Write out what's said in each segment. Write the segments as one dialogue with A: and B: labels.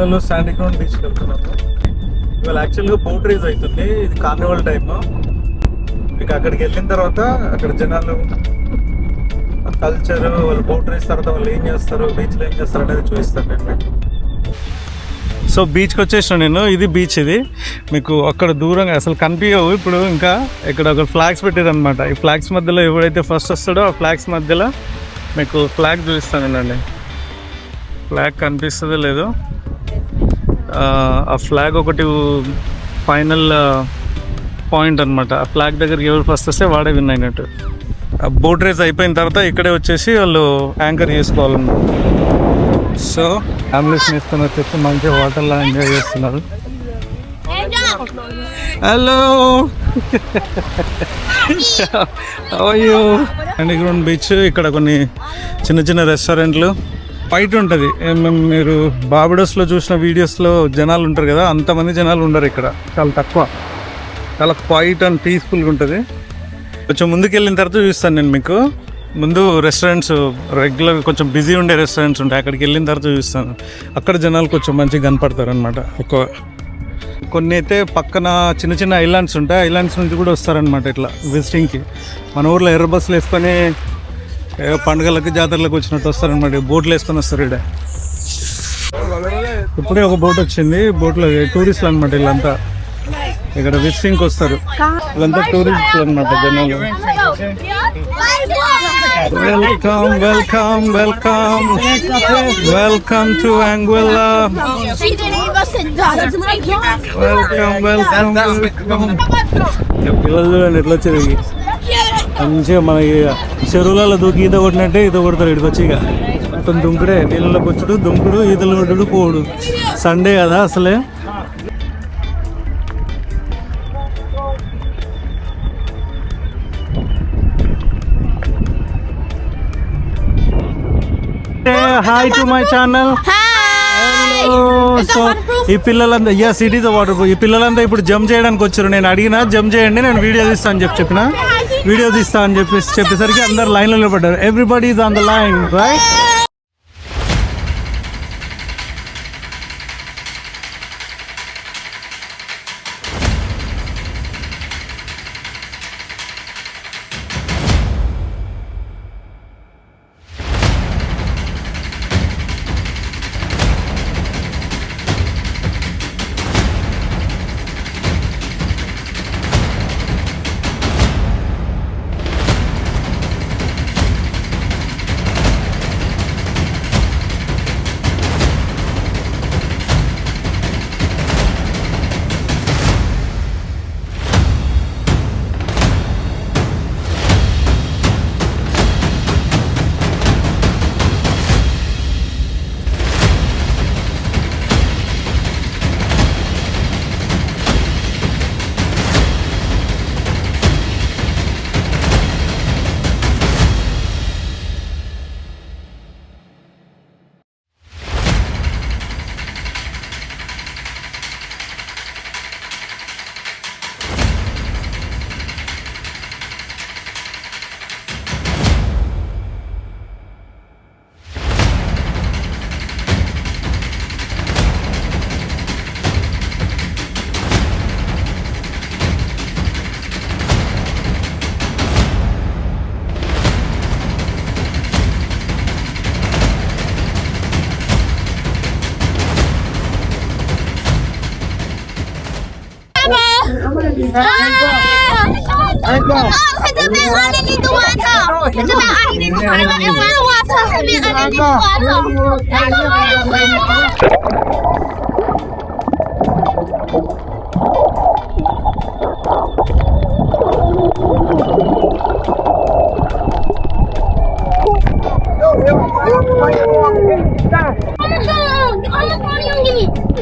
A: యాంగులలో Sandy ground బీచ్కి వెళ్తున్నాము. ఇవాళ యాక్చువల్గా బోట్ రేజ్ అవుతుంది. ఇది కార్నివల్ టైమ్. మీకు అక్కడికి వెళ్ళిన తర్వాత అక్కడ జనాలు కల్చర్ వాళ్ళు బోట్ రేస్ తర్వాత వాళ్ళు ఏం చేస్తారు బీచ్లో ఏం చేస్తారు అనేది చూపిస్తాను నేను. సో బీచ్కి వచ్చేసిన నేను. ఇది బీచ్ ఇది. మీకు అక్కడ దూరంగా అసలు కనిపించవు. ఇప్పుడు ఇంకా ఇక్కడ ఒక ఫ్లాగ్స్ పెట్టారు అనమాట ఈ ఫ్లాగ్స్ మధ్యలో ఎవడైతే ఫస్ట్ వస్తాడో ఆ ఫ్లాగ్స్ మధ్యలో మీకు ఫ్లాగ్ చూపిస్తానండి ఫ్లాగ్ కనిపిస్తుందో లేదో. ఆ, ఫ్లాగ్ ఒకటి ఫైనల్ పాయింట్ అనమాట ఆ ఫ్లాగ్ దగ్గరికి ఎవరు ఫస్ట్ వస్తే వాడే విన్ అయినట్టు. ఆ బోట్ రేస్ అయిపోయిన తర్వాత ఇక్కడే వచ్చేసి వాళ్ళు యాంకర్ చేసుకోవాలన్నమాట. సో ఫ్యామిలీస్ తీసుకొని వచ్చేసి మంచిగా వాటర్లో ఎంజాయ్ చేస్తున్నారు. హలో అయ్యో అండర్గ్రౌండ్ బీచ్ ఇక్కడ కొన్ని చిన్న చిన్న రెస్టారెంట్లు బయట ఉంటుంది. మీరు బాబుడస్లో చూసిన వీడియోస్లో జనాలు ఉంటారు కదా అంతమంది జనాలు ఉండరు ఇక్కడ. చాలా తక్కువ. చాలా క్వైట్ అండ్ పీస్ఫుల్గా ఉంటుంది. కొంచెం ముందుకు వెళ్ళిన తర్వాత చూస్తాను నేను మీకు. ముందు రెస్టారెంట్స్ రెగ్యులర్ కొంచెం బిజీ ఉండే రెస్టారెంట్స్ ఉంటాయి. అక్కడికి వెళ్ళిన తర్వాత చూస్తాను. అక్కడ జనాలు కొంచెం మంచిగా కనపడతారు అనమాట ఎక్కువ కొన్ని అయితే పక్కన చిన్న చిన్న ఐలాండ్స్ ఉంటాయి. ఐలాండ్స్ నుంచి కూడా వస్తారనమాట ఇట్లా విజిటింగ్కి మన ఊర్లో ఎర్ర బస్సులు వేసుకొని ఏ పండుగలకు జాతరలకు వచ్చినట్టు వస్తారనమాట బోట్లు వేసుకొని వస్తారు ఇక్కడ ఇప్పుడే ఒక బోట్ వచ్చింది. బోట్లో టూరిస్టులు అనమాట వీళ్ళంతా. ఇక్కడ విజిటింగ్కి వస్తారు. వీళ్ళంతా టూరిస్టులు అనమాట జనాలు. Welcome welcome welcome welcome to Anguilla welcome welcome welcome పిల్లలు చూడండి ఎట్లా వచ్చేది మంచిగా మనకి చెరువులలో దూకి ఈత కొట్టినట్టే ఈత కొడతారు ఇక్కడికి వచ్చి ఇక. మొత్తం దుంకుడే నీళ్ళలో వచ్చుడు దుంకుడు ఈతలు కొట్టుడు పోడు సండే కదా అసలే. Hi to my channel so ఈ పిల్లలంతా ఎస్ ఇట్ ఈస్ వాటర్ ఈ పిల్లలంతా ఇప్పుడు జంప్ చేయడానికి వచ్చారు. నేను అడిగినా జంప్ చేయండి నేను వీడియో తీస్తా అని చెప్పి చెప్పిన. వీడియో తీస్తా అని చెప్పి చెప్పేసరికి అందరు లైన్లో నిలబడ్డారు. Everybody is on the line right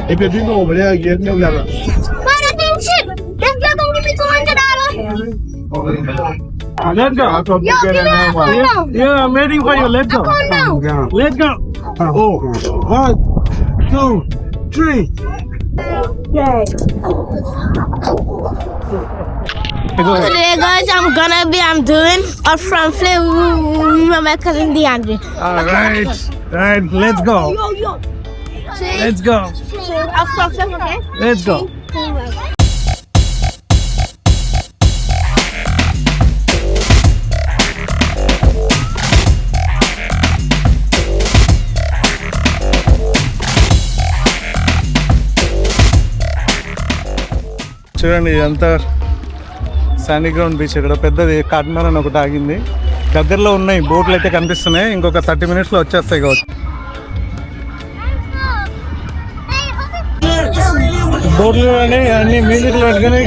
B: 你别bingo，我们这也
C: Ah,
A: let's go.
C: Yo, get out of
A: yeah, yeah, I'm waiting for you. Let's go. Let's go.
B: Oh, oh, one, two, three. Yay.
C: So today guys I'm gonna be I'm doing a front flip with my cousin DeAndre.
A: Alright. Alright, let's go. Let's go.
C: A front flip, okay?
A: Let's go. చూడండి ఇదంతా Sandy ground beach ఇక్కడ పెద్దది కాట్మార్ అని ఒకటి ఆగింది. దగ్గరలో ఉన్నాయి బోట్లు అయితే కనిపిస్తున్నాయి. ఇంకొక థర్టీ మినిట్స్లో వచ్చేస్తాయి కావచ్చు. బోట్లు అన్ని మ్యూజిక్ పెట్టుకుని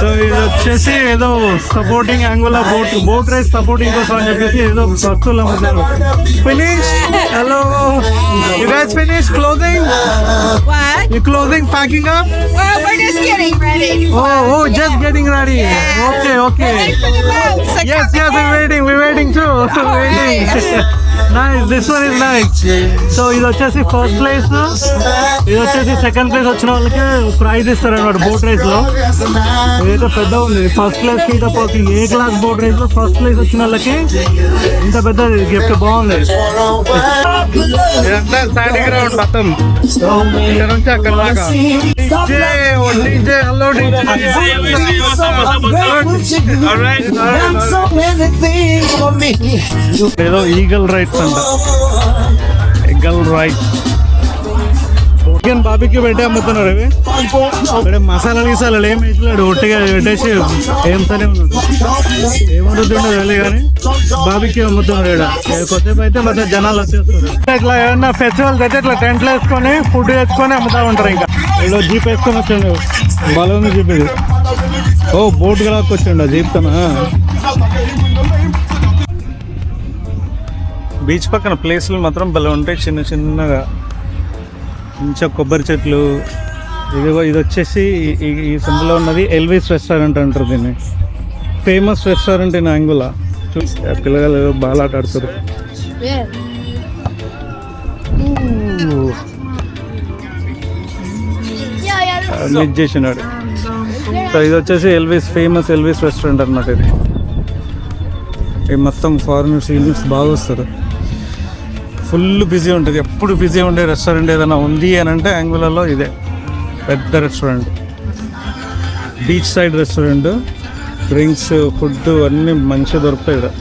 A: సో ఇది వచ్చేసి ఏదో supporting యాంగుల్ boat boat race supporting కోసం అని చెప్పేసి ఏదో వస్తువులు అమ్ముతారు finish hello you guys finish closing
D: What?
A: You closing packing up
D: Oh, we're just getting ready.
A: Oh, oh, just getting ready. Okay, okay.
D: For the boat. So
A: Yes, yes, we're waiting. We're waiting too. waiting. Nice. This one is nice. So ఇది వచ్చేసి first place ఇది వచ్చేసి second place వచ్చిన వాళ్ళకి praise ఇస్తారు అనమాట boat రేస్లో. ఇదైతే పెద్ద ఉంది. ఫస్ట్ ప్లేస్కి పోతే ఏ క్లాస్ బోట్ రేస్లో ఫస్ట్ ప్లేస్ వచ్చిన వాళ్ళకి ఇంత పెద్దది గిఫ్ట్ బాగుంది. ఇదంతా స్టాండింగ్ గ్రౌండ్ మొత్తం. ఇక్కడ నుంచి అక్కడ దాకా. డీజే ఓ డీజే హలో ఏదో ఈగల్ రైట్స్ అంట. ఎగ్గల్ రాయ్ చికెన్ బాబీకి పెట్టి అమ్ముతున్నారు ఇవి. ఇక్కడ మసాలాలు గీసాలు ఏం వేసలేడు ఒట్టిగా పెట్టేసి ఏం సరే ఉన్నాడు. ఏమవుతుండో తెలియదు కానీ బాబీకి అమ్ముతున్నారు ఇక్కడ. కొద్దిసేపు అయితే మొత్తం జనాలు వచ్చేస్తారు. ఇట్లా ఏమన్నా ఫెస్టివల్స్ అయితే ఇట్లా టెంట్లు వేసుకొని ఫుడ్ వేసుకొని అమ్ముతా ఉంటారు ఇంకా. ఏదో జీప్ వేసుకొని వచ్చాడు. బలం జీప్ ఇది. ఓ బోట్ గలాకి వచ్చిండు జీప్ తన? బీచ్ పక్కన ప్లేసులు మాత్రం భలే ఉంటాయి. చిన్న చిన్నగా. మంచిగా కొబ్బరి చెట్లు. ఇదిగో ఇది వచ్చేసి ఈ- సందులో ఉన్నది ఎల్విస్ రెస్టారెంట్ అంటారు దీన్ని. ఫేమస్ రెస్టారెంట్ ఇన్ అంగులా పిల్లగాలు బాగా ఆట ఆడుతారు. మిస్ చేసినాడు. సో ఇది వచ్చేసి ఎల్విస్ ఫేమస్ ఎల్విస్ రెస్టారెంట్ అన్నమాట ఇది. ఇది మొత్తం ఫారినర్స్ ఇల్స్ బాగా వస్తారు. ఫుల్ బిజీ ఉంటుంది. ఎప్పుడు బిజీ ఉండే రెస్టారెంట్ ఏదైనా ఉంది అని అంటే యాంగులలో ఇదే. పెద్ద restaurant. Beach side restaurant drinks food అన్నీ మంచిగా దొరుకుతాయి ఇక్కడ.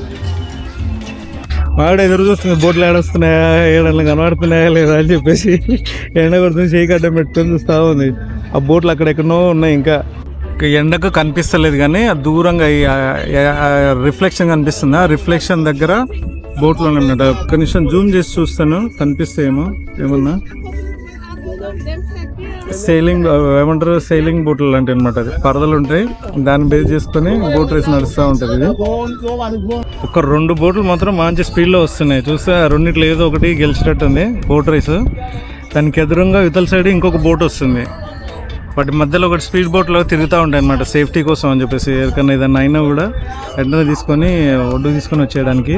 A: వాడు ఎదురు చూస్తుంది బోట్లు ఏడొస్తున్నాయా ఏడన్నా కనబడుతున్నాయా లేదా అని చెప్పేసి ఎండ కొడుతుంది చేయి అడ్డం పెట్టుకొని చూస్తూ ఉంది. ఆ బోట్లు అక్కడెక్కడో ఉన్నాయి ఇంకా. ఎండకు కనిపిస్తలేదు కానీ దూరంగా రిఫ్లెక్షన్ కనిపిస్తుంది. ఆ రిఫ్లెక్షన్ దగ్గర బోట్లు ఉన్నట్టు కనీసం జూమ్ చేసి చూస్తాను. కనిపిస్తాయేమో ఏమన్నా? సేలింగ్ ఏమంటారు? సేలింగ్ బోట్లు లాంటి అనమాట అది. పరదలు ఉంటాయి. దాన్ని బేస్ చేసుకొని బోట్ రేస్ నడుస్తూ ఉంటుంది ఇది. ఒక రెండు బోట్లు మాత్రం మంచి స్పీడ్లో వస్తున్నాయి. చూస్తే రెండిట్లో ఏదో ఒకటి గెలిచినట్టు ఉంది బోట్ రేస్ దానికి ఎదురుగా ఇతల సైడ్ ఇంకొక బోట్ వస్తుంది. వాటి మధ్యలో ఒకటి స్పీడ్ బోట్లో తిరుగుతూ ఉంటాయి అనమాట సేఫ్టీ కోసం అని చెప్పేసి. ఎవరికైనా ఏదైనా అయినా కూడా వెంటనే తీసుకొని ఒడ్డు తీసుకొని వచ్చేయడానికి.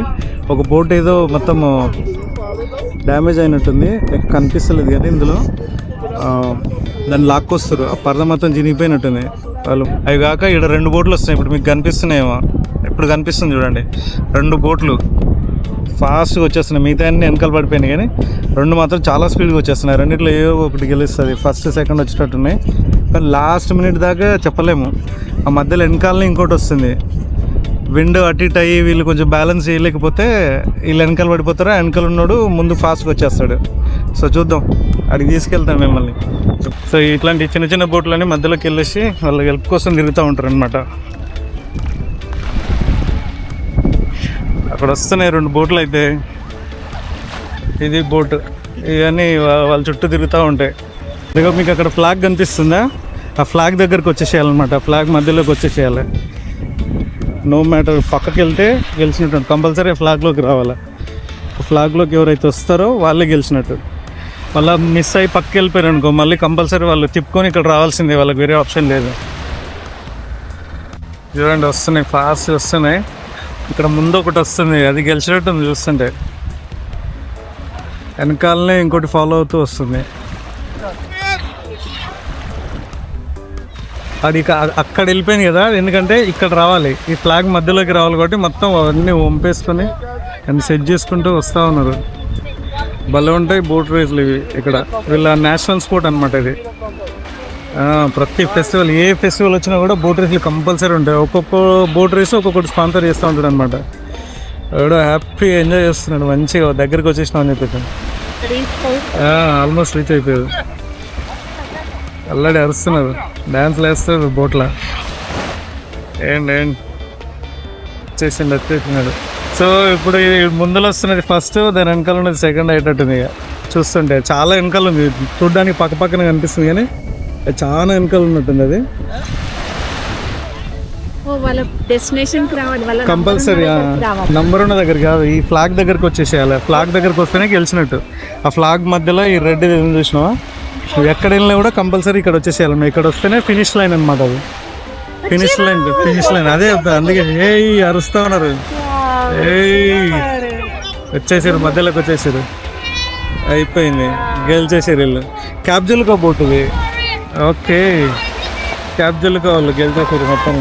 A: ఒక బోట్ ఏదో మొత్తం డ్యామేజ్ అయినట్టుంది. కనిపిస్తలేదు కానీ ఇందులో దాన్ని లాక్కొస్తారు. ఆ పరద మొత్తం చినిగిపోయినట్టుంది. వాళ్ళు అవి కాక ఇక్కడ రెండు బోట్లు వస్తున్నాయి. ఇప్పుడు మీకు కనిపిస్తున్నాయేమో. ఇప్పుడు కనిపిస్తుంది చూడండి. రెండు బోట్లు. ఫాస్ట్గా వచ్చేస్తున్నాయి. మిగతా అన్ని వెనకాల పడిపోయినాయి కానీ రెండు మాత్రం చాలా స్పీడ్గా వచ్చేస్తున్నాయి. రెండిట్లో ఏ ఒకటి గెలుస్తుంది. ఫస్ట్ సెకండ్ వచ్చేటట్టున్నాయి. కానీ లాస్ట్ మినిట్ దాకా చెప్పలేము. ఆ మధ్యలో వెనకాలని ఇంకోటి వస్తుంది. విండ్ అటు ఇటు అయ్యి వీళ్ళు కొంచెం బ్యాలెన్స్ చేయలేకపోతే వీళ్ళు వెనకాల పడిపోతారు? ఆ వెనకాల ఉన్నాడు ముందు ఫాస్ట్గా వచ్చేస్తాడు. సో చూద్దాం. అడిగి తీసుకెళ్తాం మిమ్మల్ని. సో ఇట్లాంటి చిన్న చిన్న బోట్లన్నీ మధ్యలోకి వెళ్ళేసి వాళ్ళ హెల్ప్ కోసం తిరుగుతూ ఉంటారు అనమాట అక్కడ వస్తున్నాయి రెండు బోట్లు అయితే. ఇది బోట్. ఇవన్నీ వాళ్ళ చుట్టూ తిరుగుతూ ఉంటాయి. ఇదిగో మీకు అక్కడ ఫ్లాగ్ కనిపిస్తుందా? ఆ ఫ్లాగ్ దగ్గరకు వచ్చేసేయాలన్నమాట. ఆ ఫ్లాగ్ మధ్యలోకి వచ్చేసేయాలి. నో మ్యాటర్ పక్కకి వెళ్తే గెలిచినట్టు కంపల్సరీ ఫ్లాగ్లోకి రావాలి. ఫ్లాగ్లోకి ఎవరైతే వస్తారో వాళ్ళే గెలిచినట్టు. మళ్ళీ మిస్ అయ్యి పక్కకి వెళ్ళిపోయారు అనుకో మళ్ళీ కంపల్సరీ వాళ్ళు తిప్పుకొని ఇక్కడ రావాల్సిందే వాళ్ళకి వేరే ఆప్షన్ లేదు. చూడండి వస్తున్నాయి ఫాస్ట్ వస్తున్నాయి. ఇక్కడ ముందు ఒకటి వస్తుంది. అది గెలిచినట్టు చూస్తుంటే. వెనకాలనే ఇంకోటి ఫాలో అవుతూ వస్తుంది. అది అక్కడ వెళ్ళిపోయింది కదా. ఎందుకంటే ఇక్కడ రావాలి. ఈ ఫ్లాగ్ మధ్యలోకి రావాలి కాబట్టి మొత్తం అవన్నీ వంపేసుకొని అండ్ సెట్ చేసుకుంటూ వస్తూ ఉన్నారు. భలే ఉంటాయి బోట్ రేస్లు ఇవి ఇక్కడ. వీళ్ళ నేషనల్ స్పోర్ట్ అనమాట ఇది. ప్రతి ఫెస్టివల్ ఏ ఫెస్టివల్ వచ్చినా కూడా బోట్ రేసులు కంపల్సరీ ఉంటాయి. ఒక్కొక్క బోట్ రేస్ ఒక్కొక్కటి స్పాన్సర్ చేస్తూ ఉంటాడు అనమాట ఎవడో హ్యాపీ ఎంజాయ్ చేస్తున్నాడు మంచిగా దగ్గరికి వచ్చేసినాం అని చెప్పేసి ఆల్మోస్ట్ రీచ్ అయిపోయాడు. అల్లాడి అరుస్తున్నారు డ్యాన్స్లు వేస్తారు బోట్లో. ఏంటి ఏంటి? వచ్చేసిండు వచ్చేసినాడు. సో ఇప్పుడు ఈ ముందులో వస్తున్నది ఫస్ట్ దాని వెనకాల ఉన్నది సెకండ్ అయ్యేటట్టుంది ఇక. చూస్తుంటే చాలా వెనకాల ఉంది. చూడడానికి పక్క పక్కన కనిపిస్తుంది కానీ చాలా వెనకాల ఉన్నట్టుంది అది.
E: వాళ్ళ డెస్టినేషన్ రావాలి.
A: కంపల్సరీ నంబర్ ఉన్న దగ్గర కాదు ఈ ఫ్లాగ్ దగ్గరకు వచ్చేసేయాలి. ఫ్లాగ్ దగ్గరకు వస్తేనే గెలిచినట్టు. ఆ ఫ్లాగ్ మధ్యలో ఈ రెడ్ ఏం చూసినావా? ఎక్కడ వెళ్ళినా కూడా కంపల్సరీ ఇక్కడ వచ్చేసేయాలి. ఇక్కడ వస్తేనే ఫినిష్ లైన్ అనమాట అది. ఫినిష్ లైన్ ఫినిష్ లైన్ అదే అందుకే ఏ అరుస్తా ఉన్నారు. ఏయ్. వచ్చేసారు మధ్యలోకి వచ్చేసారు. అయిపోయింది. గెలిచేసారు వీళ్ళు. క్యాబ్జుల్గా పోతుంది ఓకే. క్యాబ్జుల్గా వాళ్ళు గెలిచేసారు మొత్తం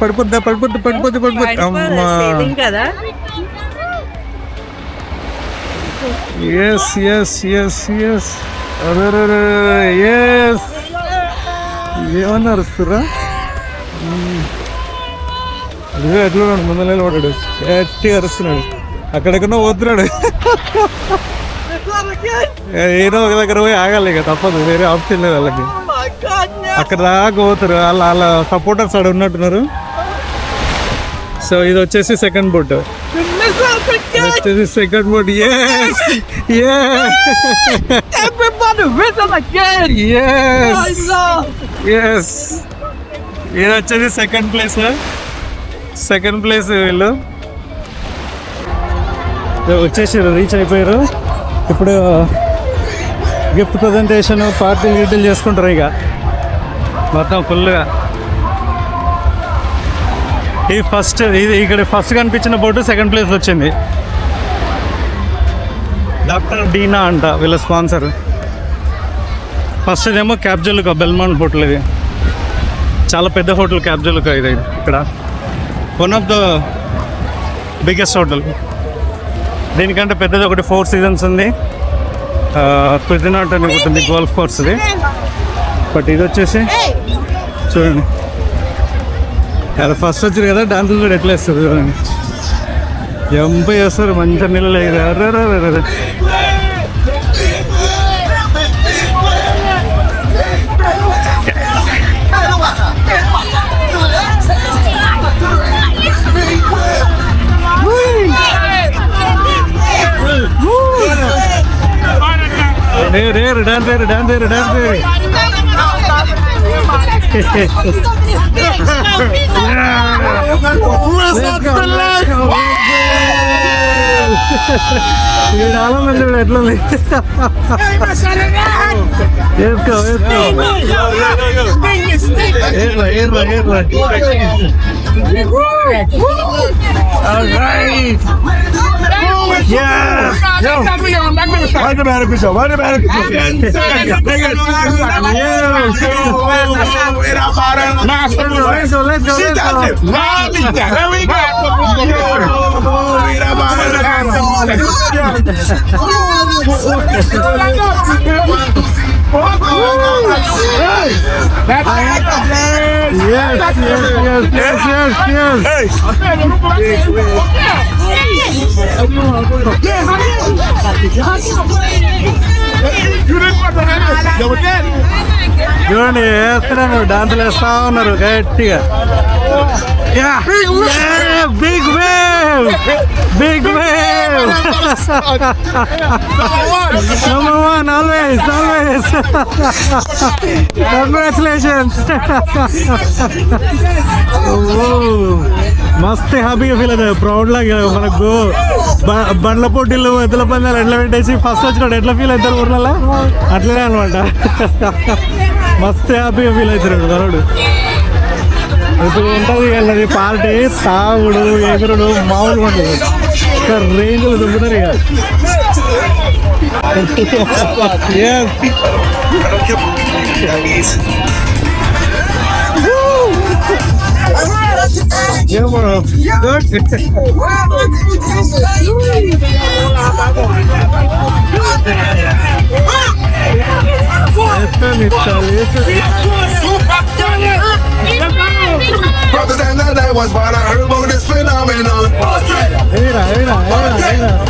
A: పడిపోద్దా పడిపోద్ది పడిపోద్ది పడిపోద్ది. అమ్మా. Yes yes yes yes yes ఏమన్నా అరుస్తురా అదిగో ఎట్లా ఉన్నాడు? ముందు నిలబడ్డాడు. గట్టిగా అరుస్తున్నాడు. అక్కడెక్కడో పోతున్నాడు ఏదో ఒక దగ్గర పోయి ఆగాలి ఇక తప్పదు. వేరే ఆప్షన్ లేదు వాళ్ళకి. అక్కడ దాకా పోతారు. వాళ్ళ వాళ్ళ సపోర్టర్స్ ఆడ ఉన్నట్టున్నారు. సో ఇది వచ్చేసి సెకండ్ బోట్ వచ్చేసి సెకండ్ బోట్. ఎస్ ఎస్ ఇది వచ్చేసి సెకండ్ ప్లేస్ సెకండ్ ప్లేస్ వీళ్ళు. వచ్చేసారు రీచ్ అయిపోయారు. ఇప్పుడు గిఫ్ట్ ప్రజెంటేషన్ పార్టీ డీటెయిల్ చేసుకుంటారు ఇక. మొత్తం ఫుల్గా ఈ ఫస్ట్ ఇది ఇక్కడ ఫస్ట్ కనిపించిన బోర్డు సెకండ్ ప్లేస్ వచ్చింది. డాక్టర్ డీనా అంట వీళ్ళ స్పాన్సర్. ఫస్ట్ ఏమో క్యాబ్జులుకా బెల్మాన్ హోటల్ ఇది. చాలా పెద్ద హోటల్ క్యాబ్జులుకా ఇది ఇక్కడ. One of the biggest hotel దీనికంటే పెద్దది ఒకటి ఫోర్ సీజన్స్ ఉంది. కుదినాట్ అని ఒకటి ఉంది గోల్ఫ్ కోర్స్ది. బట్ ఇది వచ్చేసి చూడండి. అది ఫస్ట్ వచ్చింది కదా డాన్స్ కూడా ఎట్లా వేస్తారు చూడండి. ఎంపై చేస్తారు మంచిగా నీళ్ళు లేదు రే రే డాన్స్ రే డాన్స్ రే డాన్స్ రే చాలా మంది ఎట్లా వేసుకో వేసుకో ఏర్రా ఏర్రా Yes! Yo! Why
B: the matter, Christian? Why the matter, Christian?
A: Let's go, let's go, let's go. She does it. There we go. Hey! That's yes, yes, yes, yes, yes, yes. Hey! చూడండి వేస్తున్నాను డాన్సులు వేస్తా ఉన్నారు గట్టిగా big wave big wave number one always always congratulations మస్తు హ్యాపీగా feel అవుతుంది. Proud లాగా మనకు బండ్ల పోటీలు ఎద్దుల పందాలు ఎట్లా పెట్టేసి ఫస్ట్ వచ్చినాడు ఎట్లా ఫీల్ అవుతారు ఊర్లలో? అట్లనే అనమాట మస్తు హ్యాపీగా ఫీల్ అవుతారు మనోడు ఇప్పుడు ఉంటుంది వెళ్ళది పార్టీ తాగుడు ఎగురుడు మామూలుగా ఉంటుంది ఒక రేంజ్లు దుబ్బుతారు ఇక. Yes. Yavrum. Dört. Efendim çalıyor.
F: Brothers and that I was born, I heard about this phenomenon.
A: Era, era, era, era.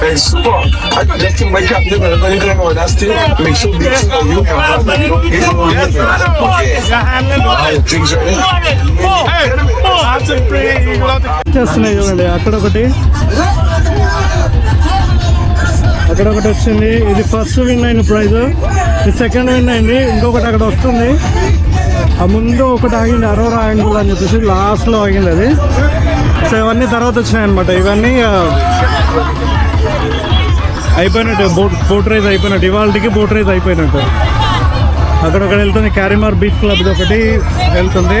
F: Hey, super. I let him wake up. Then when you go that's make sure this for you and have my drink. Yes, okay. Drinks ready.
A: చేస్తున్నాయి చూడండి అక్కడ ఒకటి. అక్కడ ఒకటి వచ్చింది. ఇది first win అయిన prize ఇది సెకండ్ విన్ అయింది. ఇంకొకటి అక్కడ వస్తుంది. ఆ ముందు ఒకటి ఆగింది అరోరా యాంగిల్ అని చెప్పేసి లాస్ట్లో ఆగింది అది. సో ఇవన్నీ తర్వాత వచ్చినాయి అనమాట ఇవన్నీ అయిపోయినట్టు బోట్ బోట్ రైజ్ అయిపోయినట్టు. ఇవాళకి బోట్ రైజ్ అయిపోయినట్టు. అక్కడొక్కడ వెళ్తుంది క్యారిమార్ బీచ్ క్లబ్ ఒకటి వెళ్తుంది.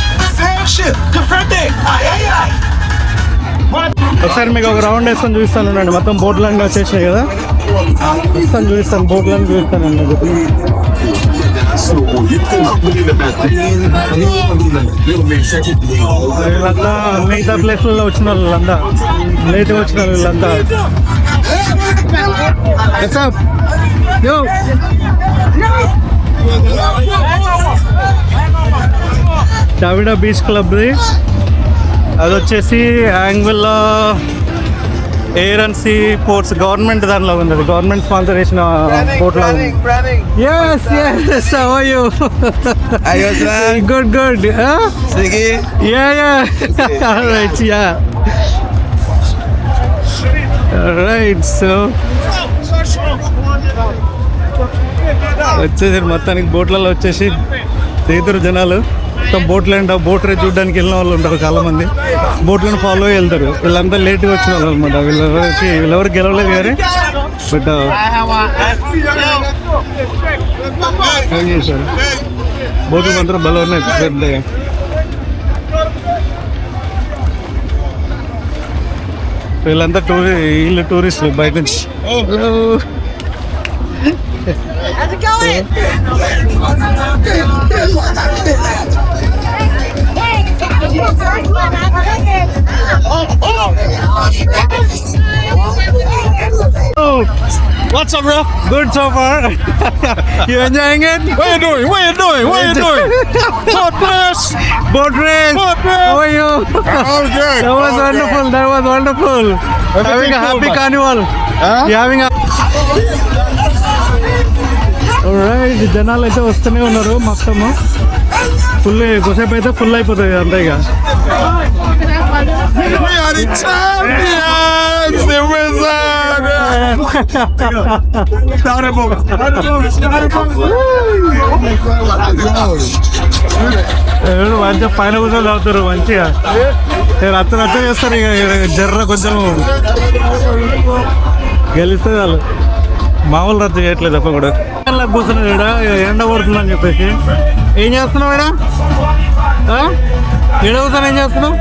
A: ఒకసారి మీకు ఒక రౌండ్ వేసుకొని చూపిస్తాను అండి మొత్తం బోట్లన్నీ వచ్చేసినాయి కదా. మొత్తం చూపిస్తాను బోట్లన్నీ చూపిస్తాను అండి వీళ్ళంతా మిగతా ప్లేస్లలో వచ్చిన వాళ్ళంతా. లేట్గా వచ్చిన వీళ్ళంతా. What's చావిడా బీచ్ క్లబ్ది అది వచ్చేసి Anguilla air and sea ports. Government దానిలో ఉంది అది. గవర్నమెంట్ స్పాన్సర్ చేసిన పోర్ట్లో ఉంది. Yes yes how are you good good yeah yeah right yeah right so వచ్చేసి మొత్తానికి బోట్లలో వచ్చేసి దిగుతారు జనాలు. మొత్తం బోట్లు ఏంట బోట్ రేస్ చూడడానికి వెళ్ళిన వాళ్ళు ఉంటారు చాలామంది. బోట్లను ఫాలో అయ్యి వెళ్తారు. వీళ్ళంతా లేట్గా వచ్చిన వాళ్ళు అనమాట వీళ్ళెవరు వీళ్ళెవరు గెలవలేదు కానీ బట్ uh, చేశారు? బోట్లు మాత్రం బలం ఉన్నాయి. పెద్దగా వీళ్ళంతా టూరి వీళ్ళు టూరిస్టులు బయట నుంచి.
D: How's it going?
A: What's up, bro? Good so far. you enjoying it?
B: What you doing? What you doing? What you doing? Boat race.
A: Boat race.
B: Boat race.
A: How are you?
B: Okay.
A: that was wonderful. That was wonderful. having a
B: cool,
A: happy
B: man.
A: carnival. You having a Alright, జనాలు అయితే వస్తూనే ఉన్నారు మొత్తము full కొసేపు అయితే full అయిపోతుంది అంతే ఇక. మంచిగా పైన కూర్చొని తాగుతారు మంచిగా. ఏ రచ్చ రచ్చ చేస్తారు ఇక జర్ర కొంచెం గెలిస్తే వాళ్ళు మామూలు రచ్చ చేయట్లేదు తప్ప కూడా. ఇలా కూర్చున్నాడు ఈడ, ఎండ పడుతుందని చెప్పేసి ఏం చేస్తున్నావు ఇక్కడ ఆ? కూర్చొని ఏం చేస్తున్నావు